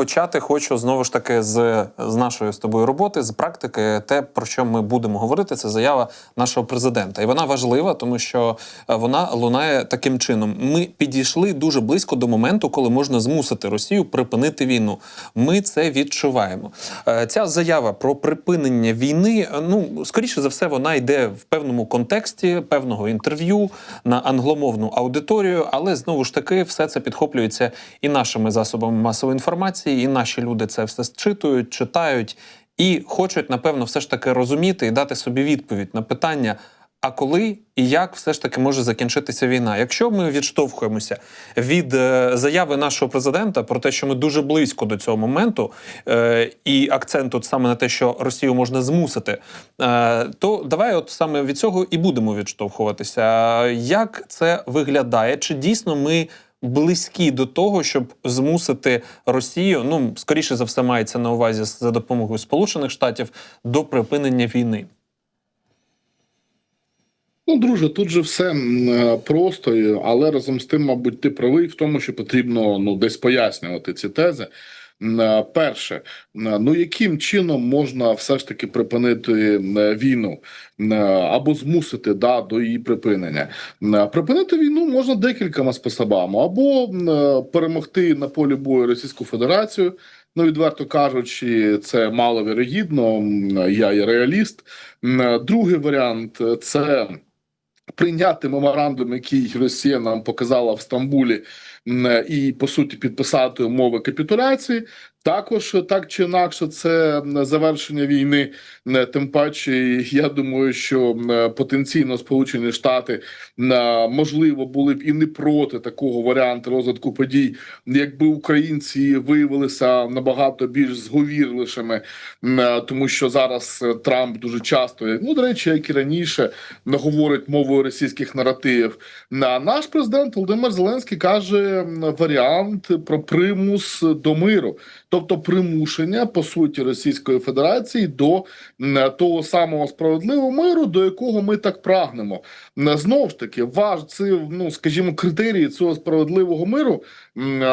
почати хочу знову ж таки з, з нашої з тобою роботи, з практики. Те, про що ми будемо говорити, це заява нашого президента. І вона важлива, тому що е, вона лунає таким чином. Ми підійшли дуже близько до моменту, коли можна змусити Росію припинити війну. Ми це відчуваємо. Е, Ця заява про припинення війни, ну скоріше за все, вона йде в певному контексті певного інтерв'ю на англомовну аудиторію, але знову ж таки все це підхоплюється і нашими засобами масової інформації, і наші люди це все зчитують, читають і хочуть, напевно, все ж таки розуміти і дати собі відповідь на питання. А коли і як все ж таки може закінчитися війна? Якщо ми відштовхуємося від е, заяви нашого президента про те, що ми дуже близько до цього моменту, е, і акцент тут саме на те, що Росію можна змусити, е, то давай, от саме від цього і будемо відштовхуватися. Як це виглядає? Чи дійсно ми близькі до того, щоб змусити Росію, ну скоріше за все, мається на увазі за допомогою Сполучених Штатів до припинення війни? Ну, друже, тут же все е, просто, але разом з тим, мабуть, ти правий в тому, що потрібно ну десь пояснювати ці тези. Е, Перше, ну яким чином можна все ж таки припинити е, війну е, або змусити да, до її припинення? Е, Припинити війну можна декількома способами, або е, перемогти на полі бою Російську Федерацію. Ну, відверто кажучи, це маловірогідно. Я є реаліст. Е, Другий варіант е, це прийняти меморандум, який Росія нам показала в Стамбулі, і по суті підписати умови капітуляції. Також так чи інакше, це завершення війни. М, Тим паче, я думаю, що потенційно Сполучені Штати м, можливо були б і не проти такого варіанту розвитку подій, якби українці виявилися набагато більш зговірливішими, тому що зараз е, Трамп дуже часто, ну до речі, як і раніше, говорить мовою російських наративів. На наш президент Володимир Зеленський каже варіант про примус до миру, тобто примушення по суті Російської Федерації до того самого справедливого миру, до якого ми так прагнемо. Знову ж таки, важ це ну скажімо, критерії цього справедливого миру.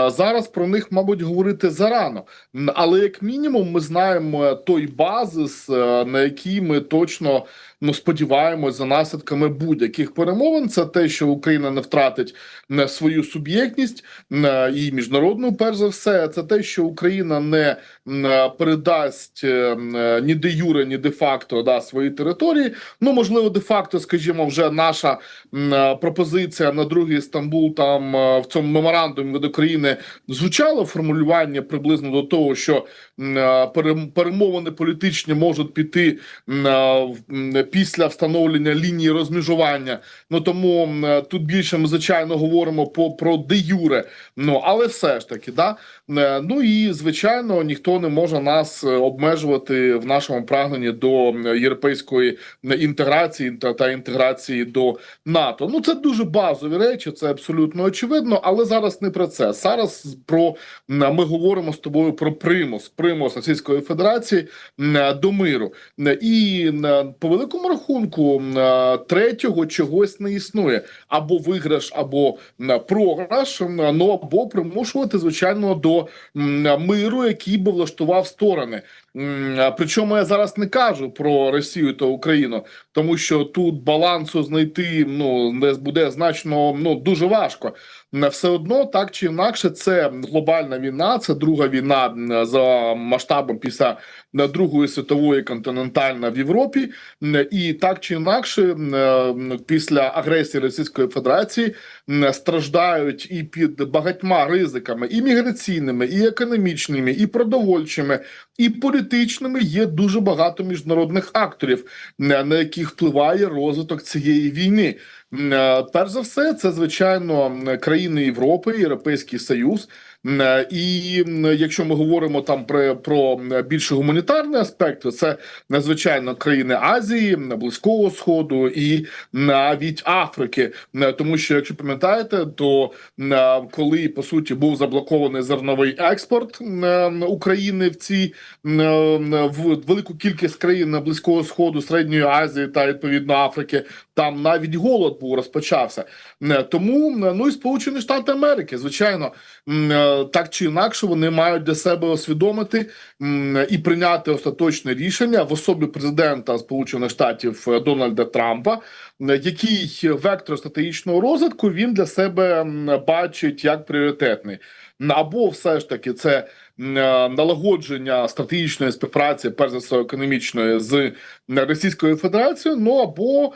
Зараз про них, мабуть, говорити зарано. Але як мінімум, ми знаємо той базис, е, на який ми точно ну сподіваємось за наслідками будь-яких перемовин. Це те, що Україна не втратить е, свою суб'єктність е, і міжнародну, перш за все, це те, що Україна не е, передасть ні де юре, ні де факто да свої території. Ну можливо, де факто, скажімо, вже наша пропозиція на другий Стамбул там в цьому меморандумі від України звучало формулювання приблизно до того, що перемовини політичні можуть піти після встановлення лінії розмежування. Ну тому тут більше ми звичайно говоримо по про де юре. Ну але все ж таки, да Е, ну і звичайно ніхто не може нас е, обмежувати в нашому прагненні до європейської інтеграції та, інтеграції до НАТО. Ну це дуже базові речі, це абсолютно очевидно. Але зараз не про це. Зараз про ми говоримо з тобою про примус, примус Російської Федерації до миру. І по великому рахунку третього чогось не існує або виграш, або програш. Ну або примушувати звичайно до миру, який би влаштував сторони. Причому я зараз не кажу про Росію та Україну, тому що тут балансу знайти ну не буде значно ну дуже важко. Не Все одно так чи інакше, це глобальна війна, це друга війна за масштабом після Другої світової континентальна в Європі, і так чи інакше, м, після агресії Російської Федерації страждають і під багатьма ризиками, і міграційними, і економічними, і продовольчими, і політичними є дуже багато міжнародних акторів, на на яких впливає розвиток цієї війни. Е, Перш за все, це звичайно країни Європи, Європейський Союз. Е, І якщо ми говоримо там про, про м, більш гуманітарний аспект, це надзвичайно країни Азії, Близького Сходу і навіть Африки. Тому що, якщо пам'ятаєте, то е, коли по суті був заблокований зерновий експорт е, України в ці е, в велику кількість країн Близького Сходу, Середньої Азії та відповідно Африки, там навіть голод був розпочався. Тому ну і Сполучені Штати Америки, звичайно, е, е, так чи інакше вони мають для себе усвідомити і прийняти остаточне рішення в особі президента Сполучених Штатів е, Дональда Трампа, е, який вектор стратегічного розвитку він для себе бачить як пріоритетний. Або все ж таки це е, налагодження стратегічної співпраці, перш за все економічної з Російською Федерацією, ну або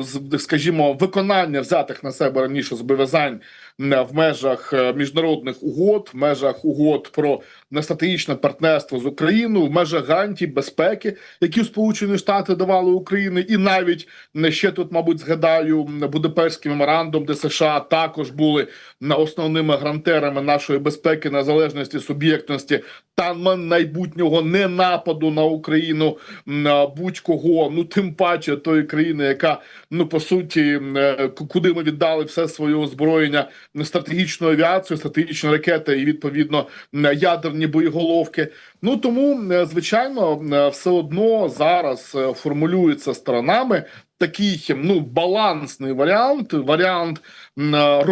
в скажімо, виконання взятих на себе раніше зобов'язань в межах е, міжнародних угод, в межах угод про стратегічне партнерство з Україною, в межах гарантій безпеки, які Сполучені Штати давали Україні, і навіть м, ще тут, мабуть, згадаю Будапештський меморандум, де США також були м, основними гарантерами нашої безпеки, незалежності, суб'єктності та майбутнього не нападу на Україну м, а будь-кого, ну тим паче тої країни, яка ну по суті е, куди ми віддали все своє озброєння стратегічну авіацію, стратегічні ракети і відповідно ядерні боєголовки. Ну тому е, звичайно все одно зараз е, формулюється сторонами. Такий ну балансний варіант, варіант е,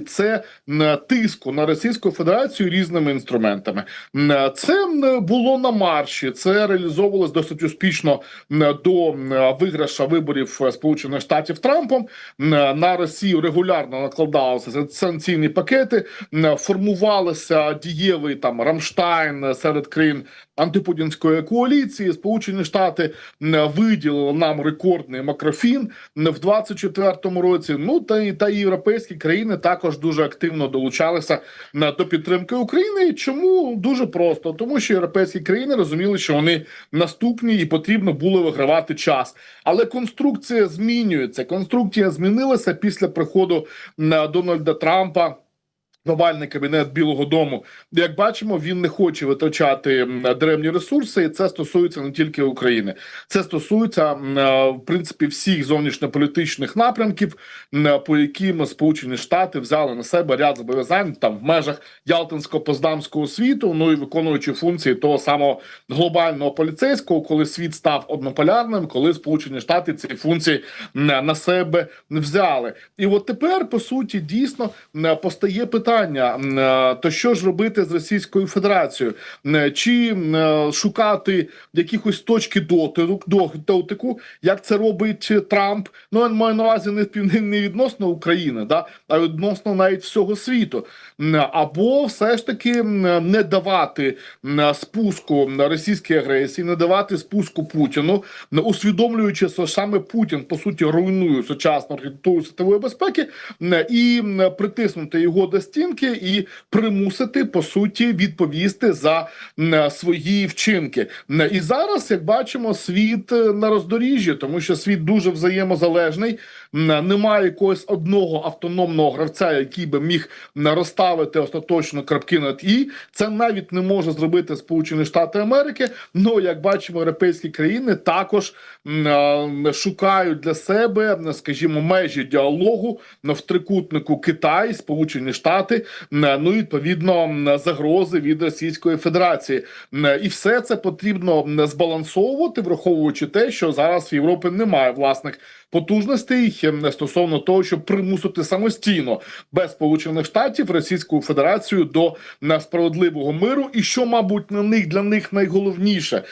це тиску на Російську Федерацію різними інструментами. Е, Це м, було на марші. Це реалізовувалось досить успішно до м, виграша виборів е, Сполучених Штатів Трампом. Е, На Росію регулярно накладалися санкційні пакети, формувалися дієвий там Рамштайн е, серед країн антипутінської коаліції. Сполучені Штати виділили нам рекордний макрофін в 24-му році. Ну та і та і європейські країни також дуже активно долучалися на до підтримки України. Чому дуже просто, тому що європейські країни розуміли, що вони наступні і потрібно було вигравати час. Але конструкція змінюється. Конструкція змінилася після приходу на Дональда Трампа. Глобальний кабінет Білого Дому, як бачимо, він не хоче витрачати м, даремні ресурси, і це стосується не тільки України. Це стосується е, в принципі всіх зовнішньополітичних напрямків, по яким Сполучені Штати взяли на себе ряд зобов'язань там в межах Ялтинського поздамського світу, ну і виконуючи функції того самого глобального поліцейського, коли світ став однополярним, коли Сполучені Штати ці функції м, на себе взяли. І от тепер по суті дійсно постає питання: м, е, то що ж робити з Російською Федерацією? М, Чи е, шукати якихось точки дотику, до- дотику, як це робить Трамп? Ну я маю на увазі не не відносно України, да, а відносно навіть всього світу. Або все ж таки не давати спуску російській агресії, не давати спуску Путіну, усвідомлюючи, що саме Путін по суті руйнує сучасну архітектуру світової безпеки, і притиснути його до стінки і примусити по суті відповісти за свої вчинки. І зараз, як бачимо, світ е, на роздоріжжі, тому що світ дуже взаємозалежний. Немає якогось одного автономного гравця, який би міг розставити остаточно крапки над і. Це навіть не може зробити Сполучені Штати Америки. Ну як бачимо, європейські країни також шукають для себе, скажімо, межі діалогу в трикутнику Китай, Сполучені Штати, ну і відповідно загрози від Російської Федерації. І все це потрібно збалансовувати, враховуючи те, що зараз в Європі немає власних потужностей м, стосовно того, щоб примусити самостійно без сполучених штатів Російську Федерацію до справедливого миру. І що, мабуть, на них для них найголовніше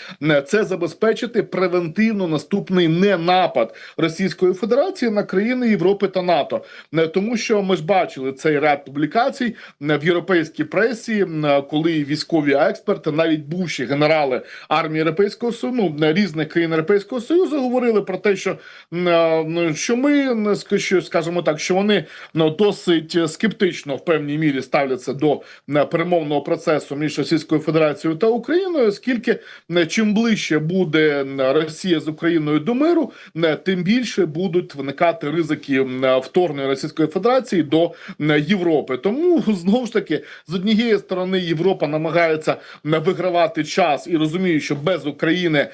це забезпечити превентивно наступний ненапад Російської Федерації на країни Європи та НАТО, М, тому що ми ж бачили цей ряд публікацій в європейській пресі, коли військові експерти, навіть бувші генерали армії Європейського Союзу, ну, різних країн Європейського Союзу говорили про те, що що ми ск- що, скажімо так, що вони ну, досить е, скептично в певній мірі ставляться до перемовного процесу між Російською Федерацією та Україною, оскільки м, чим ближче буде Росія з Україною до миру, м, тим більше будуть виникати ризики вторгнення Російської Федерації до Європи. Тому знову ж таки з однієї сторони Європа намагається вигравати час і розуміє, що без України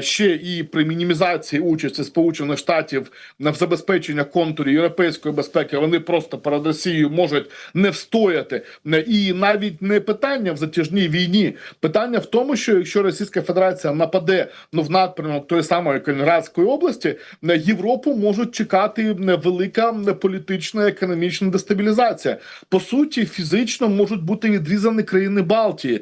ще і при мінімізації участі Сполучених Штатів Штатів на забезпечення контурів європейської безпеки, вони просто перед Росією можуть не встояти. І навіть не питання в затяжній війні, питання в тому, що якщо Російська Федерація нападе ну в напрямок тої самої Калінінградської області, е, Європу можуть чекати велика е, політична економічна дестабілізація. По суті, фізично можуть бути відрізані країни Балтії.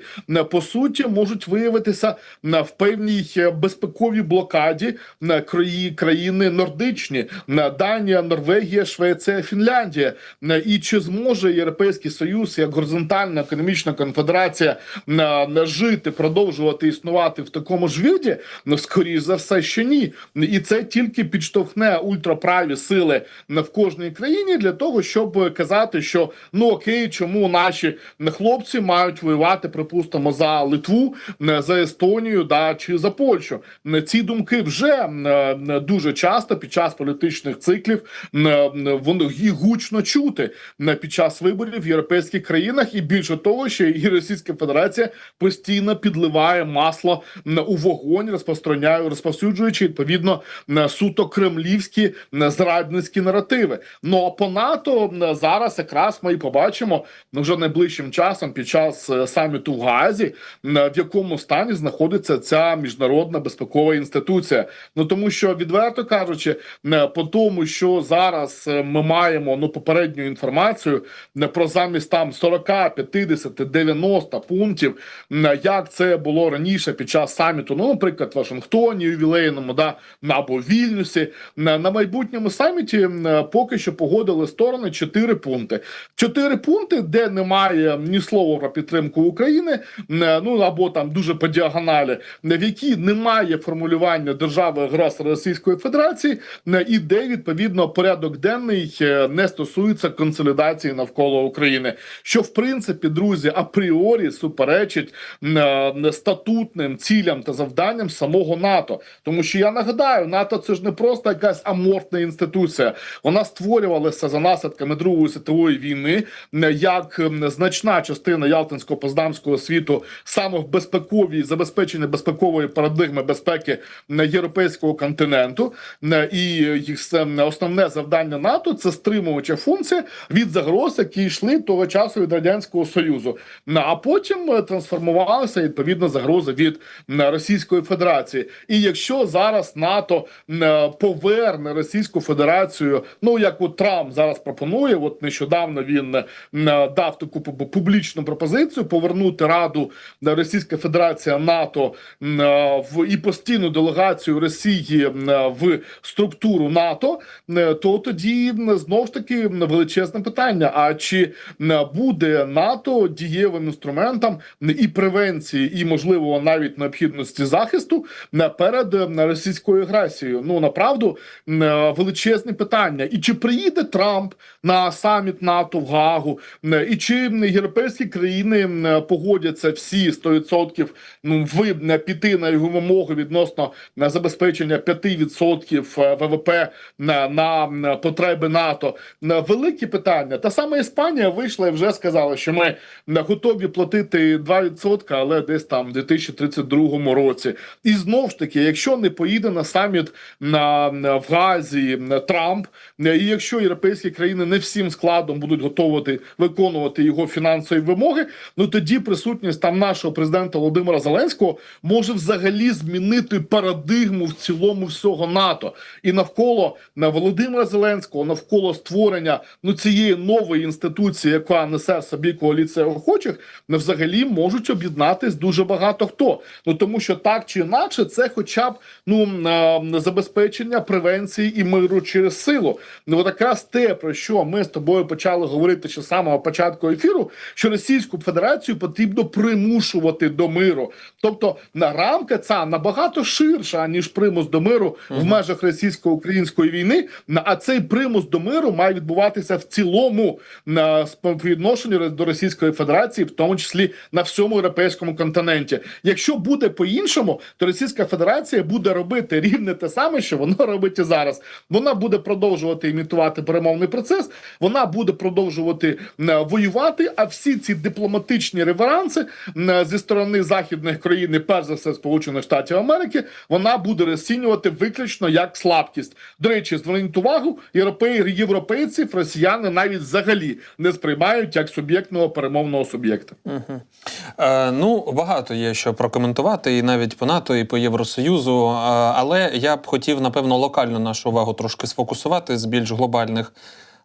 По суті, можуть виявитися е, в певній е, безпековій блокаді краї- країни нордичні, Данія, Норвегія, Швеція, Фінляндія. Е, І чи зможе Європейський Союз як горизонтальна економічна конфедерація е, жити, продовжувати існувати в такому ж виді? Ну, скоріш за все, що ні. І це тільки підштовхне ультраправі сили е, в кожній країні для того, щоб казати, що ну окей, чому наші хлопці мають воювати, припустимо, за Литву, за Естонію, да чи за Польщу. Ці думки вже дуже часто під час політичних циклів воно їх гучно чути під час виборів в європейських країнах, і більше того, що і Російська Федерація постійно підливає масло у вогонь, розпространяє, розповсюджуючи відповідно суто кремлівські зрадницькі наративи. Ну а по НАТО зараз якраз ми і побачимо ну, вже найближчим часом під час е, саміту в Гаазі, е, в якому стані знаходиться ця міжнародна безпекова інституція. Ну тому що відверто кажучи, по тому, що зараз е, ми маємо ну попередню інформацію е, про замість там 40, 50, 90 пунктів, е, як це було раніше під час саміту, ну наприклад, в Вашингтоні, ювілейному, да або Вільнюсі на, майбутньому саміті е, поки що погодили сторони чотири пункти. Чотири пункти, де немає ні слова про підтримку України, е, ну або там дуже по діагоналі, в які немає формулювання держави агресора Російської Федерації, е, і де відповідно порядок денний е, не стосується консолідації навколо України. Що в принципі, друзі, апріорі суперечить е, статутним цілям та завданням самого НАТО, тому що я нагадаю, НАТО це ж не просто якась аморфна інституція. Вона створювалася за наслідками Другої світової війни як значна частина Ялтинського поздамського світу саме в безпековій забезпеченні безпекової парадигми безпеки європейського континенту. Е, І їх основне завдання НАТО це стримувача функція від загроз, які йшли того часу від радянського союзу. А потім е, трансформувалися відповідно загрози від Російської Федерації. І якщо зараз НАТО м, поверне Російську Федерацію, ну як от Трамп зараз пропонує, от нещодавно він е, дав таку публічну пропозицію повернути Раду е, Російська Федерація НАТО е, в і постійну делегацію Росії е, в структуру НАТО, е, то тоді знов ж таки величезне питання: а чи буде НАТО дієвим інструментом і превенції, і можливо навіть необхідності захисту перед російською агресією? Ну направду е, величезне питання. І чи приїде Трамп на саміт НАТО в Гаагу, м, і чи європейські країни погодяться всі 100% ну, в піти на його вимоги відносно забезпечення 5% ВВП на, потреби НАТО? На великі питання. Та саме Іспанія вийшла і вже сказала, що ми готові платити 2%, але десь там в 2032 році. І знов ж таки, якщо не поїде на саміт на, в Газі Трамп, і якщо європейські країни не всім складом будуть готовити виконувати його фінансові вимоги, ну тоді присутність там нашого президента Володимира Зеленського може взагалі змінити парадигму в цілому всього НАТО і навколо на Володимира Зеленського, навколо створення ну цієї нової інституції, яка несе в собі коаліція охочих, ну, взагалі можуть об'єднатись дуже багато хто. Ну тому що так чи інакше, це хоча б ну забезпечення превенції і миру через силу. Ну от якраз те, про що ми з тобою почали говорити ще з самого початку ефіру, що Російську Федерацію потрібно примушувати до миру. Тобто на рамка ця набагато ширша ніж примус до миру в межах російсько-української війни. А цей примус до миру має відбуватися в цілому на співвідношенні до Російської Федерації, в тому числі на всьому європейському континенті. Якщо буде по-іншому, то Російська Федерація буде робити рівне те саме, що воно робить і зараз. Вона буде продовжувати імітувати перемовний процес, вона буде продовжувати е, воювати. А всі ці дипломатичні реверанси е, зі сторони західних країн, перш за все Сполучених Штатів Америки, вона буде розцінювати виключно як слабкість. Слабкість. До речі, зверніть увагу, європейців росіяни навіть взагалі не сприймають як суб'єктного перемовного суб'єкта. Угу. Е, ну, багато є що прокоментувати, і навіть по НАТО, і по Євросоюзу. Е, але я б хотів, напевно, локально нашу увагу трошки сфокусувати з більш глобальних.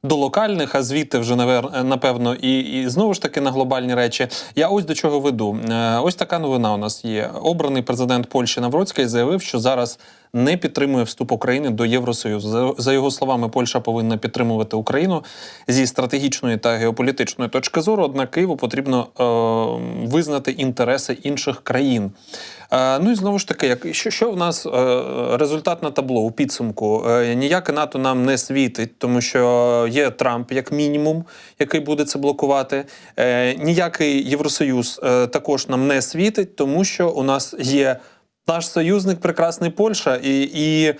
До локальних, а звідти вже напевно, і, і знову ж таки на глобальні речі. Я ось до чого веду. Е, Ось така новина у нас є. Обраний президент Польщі Навроцький заявив, що зараз не підтримує вступ України до Євросоюзу. За, його словами, Польща повинна підтримувати Україну зі стратегічної та геополітичної точки зору. Однак Києву потрібно е, визнати інтереси інших країн. Е, ну і знову ж таки, як що, що в нас е, результат на табло у підсумку? Е, ніяке НАТО нам не світить, тому що є Трамп як мінімум, який буде це блокувати. Е, ніякий Євросоюз е, також нам не світить, тому що у нас є. Наш союзник прекрасний Польща і, і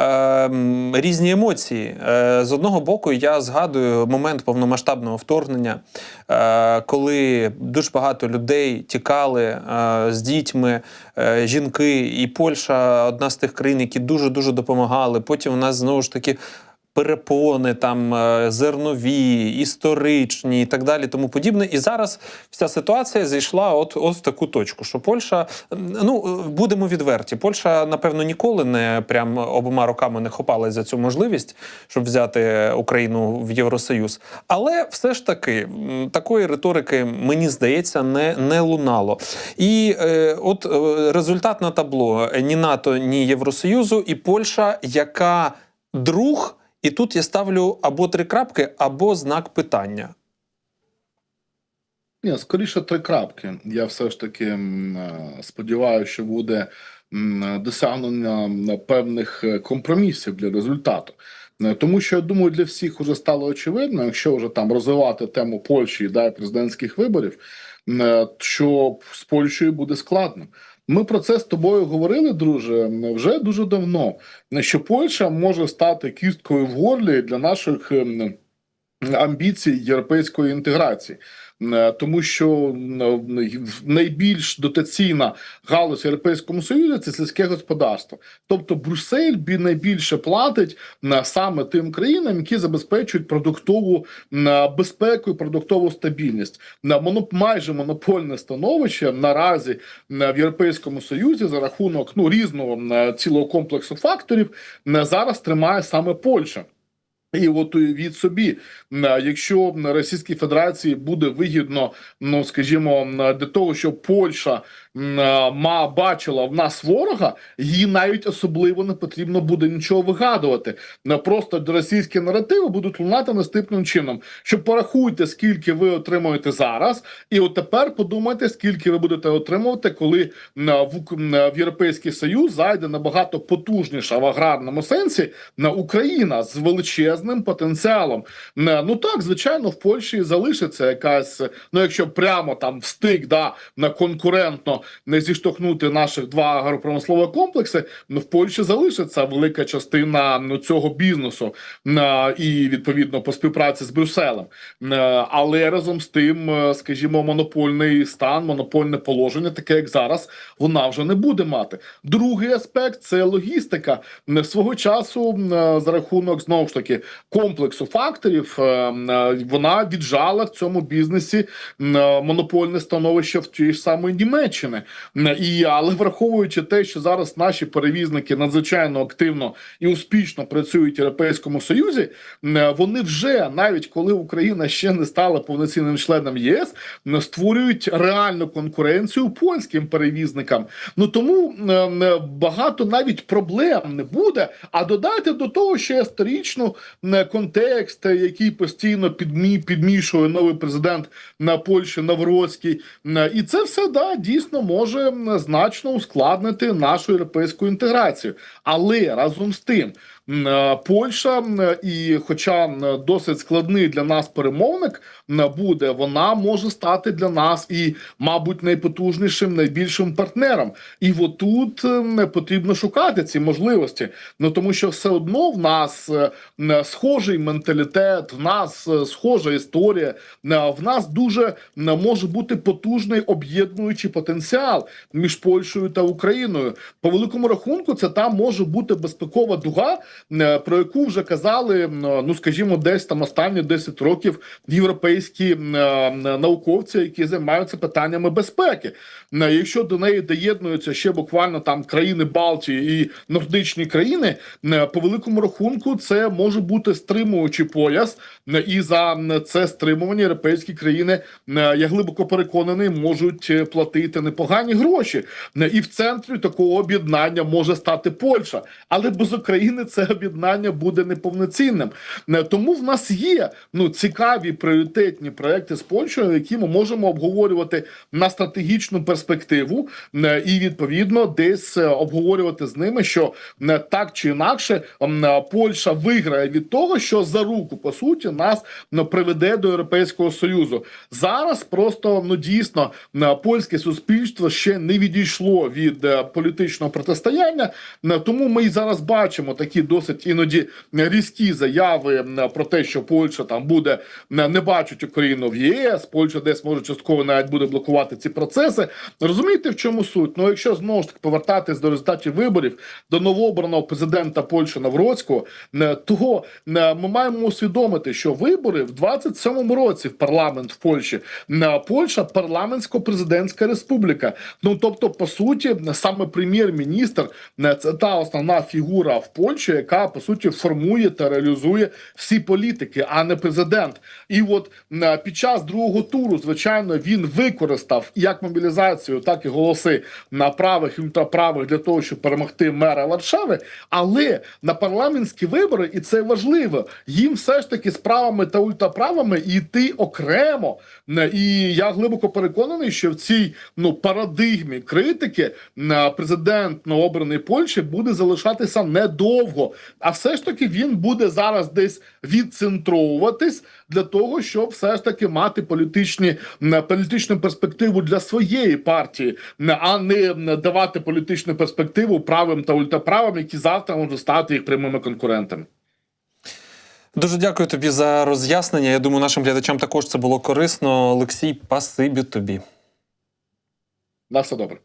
е, різні емоції. Е, з одного боку, я згадую момент повномасштабного вторгнення, е, коли дуже багато людей тікали е, з дітьми, е, жінки, і Польща одна з тих країн, які дуже дуже допомагали. Потім у нас знову ж таки. Перепони там е, зернові, історичні і так далі, тому подібне. І зараз вся ситуація зійшла от, от в таку точку, що Польща, ну е, будемо відверті, Польща, напевно, ніколи не прям обома руками не хопалась за цю можливість, щоб взяти Україну в Євросоюз. Але все ж таки такої риторики, мені здається, не, не лунало. І е, от е, результат на табло ні НАТО, ні Євросоюзу, і Польща, яка друг. І тут я ставлю або три крапки, або знак питання. Ні, скоріше три крапки. Я все ж таки е, сподіваюся, що буде досягнення певних е, компромісів для результату. Е, Тому що я думаю, для всіх вже стало очевидно, якщо вже там розвивати тему Польщі і президентських виборів, що з Польщею буде складно. Ми про це з тобою говорили, друже, вже дуже давно. Що Польща може стати кісткою в горлі для наших ем, амбіцій європейської інтеграції. Е, Тому що м, найбільш дотаційна галузь в Європейському Союзі це сільське господарство. Тобто Брюссель бі- найбільше платить на саме тим країнам, які забезпечують продуктову безпеку і продуктову стабільність. Майже монопольне становище наразі в Європейському Союзі за рахунок ну різного цілого комплексу факторів зараз тримає саме Польща. І от від собі, якщо Російській Федерації буде вигідно, ну скажімо, для того, щоб Польща ма бачила в нас ворога, їй навіть особливо не потрібно буде нічого вигадувати. М, Просто російські наративи будуть лунати наступним чином. Що порахуйте, скільки ви отримуєте зараз, і от тепер подумайте, скільки ви будете отримувати, коли м, в, Європейський Союз зайде набагато потужніша в аграрному сенсі на Україна з величезним потенціалом. Е, Ну так, звичайно, в Польщі залишиться якась, ну якщо прямо там встиг да на конкурентно не зіштовхнути наших два агропромислові комплекси, ну в Польщі залишиться велика частина ну, цього бізнесу і відповідно по співпраці з Брюсселем. Е, Але разом з тим, е, скажімо, монопольний стан, монопольне положення, таке як зараз, вона вже не буде мати. Другий аспект це логістика. Е, Свого часу за рахунок знову ж таки комплексу факторів вона віджала в цьому бізнесі монопольне становище в тій ж самої Німеччини. Е, І але враховуючи те, що зараз наші перевізники надзвичайно активно і успішно працюють в Європейському Союзі, е, вони вже навіть коли Україна ще не стала повноцінним членом єС, е, створюють реальну конкуренцію польським перевізникам. Ну тому багато навіть проблем не буде. А додайте до того ще історичну е, контекст, який постійно підмі, підмішує новий президент на Польщі Навроцький. І це все да дійсно може значно ускладнити нашу європейську інтеграцію. Але разом з тим. Е, Польща, і, хоча досить складний для нас перемовник буде, вона може стати для нас і, мабуть, найпотужнішим, найбільшим партнером. І отут м, потрібно шукати ці можливості. Ну тому що все одно в нас е, схожий менталітет, в нас е, схожа історія, в нас дуже може бути потужний об'єднуючий потенціал між Польщею та Україною. По великому рахунку, це там може бути безпекова дуга, про яку вже казали, ну скажімо, десь там останні 10 років європейські е, науковці, які займаються питаннями безпеки. Е, Якщо до неї доєднуються ще буквально там країни Балтії і нордичні країни, е, по великому рахунку це може бути стримуючий пояс, е, і за це стримування європейські країни, е, я глибоко переконаний, можуть е, платити непогані гроші. Е, І в центрі такого об'єднання може стати Польща, але без України це об'єднання буде неповноцінним. Е, Тому в нас є ну цікаві пріоритетні проекти з Польщею, які ми можемо обговорювати на стратегічну перспективу, е, і відповідно десь е, обговорювати з ними, що е, так чи інакше Польща виграє від того, що за руку по суті нас ну, приведе до Європейського союзу. Зараз просто ну дійсно польське суспільство ще не відійшло від політичного протистояння. Тому ми і зараз бачимо такі досить іноді різкі заяви про те, що Польща там буде не бачить Україну в ЄС, Польща десь може частково навіть буде блокувати ці процеси. Розумієте, в чому суть? Ну, якщо знову ж таки повертатись до результатів виборів до новообраного президента Польщі Навроцького, то е, ми маємо усвідомити, що вибори в 27-му році в парламент в Польщі е, Польща парламентсько-президентська республіка. Ну тобто, по суті, саме прем'єр-міністр це та основна фігура в Польщі, яка по суті формує та реалізує всі політики, а не президент. І от е, під час другого туру, звичайно, він використав як мобілізацію, так і голоси на правих і ультраправих для того, щоб перемогти мера Варшави. Але на парламентські вибори, і це важливо, їм все ж таки з правами та ультраправами йти окремо. І я глибоко переконаний, що в цій ну парадигмі критики е, президент новообраний Польщі буде залишатися недовго. А все ж таки він буде зараз десь відцентровуватись для того, щоб все ж таки мати політичні політичну перспективу для своєї партії, а не давати політичну перспективу правим та ультраправим, які завтра можуть стати їх прямими конкурентами. Дуже дякую тобі за роз'яснення. Я думаю, нашим глядачам також це було корисно. Олексій, пасибі тобі. На все добре.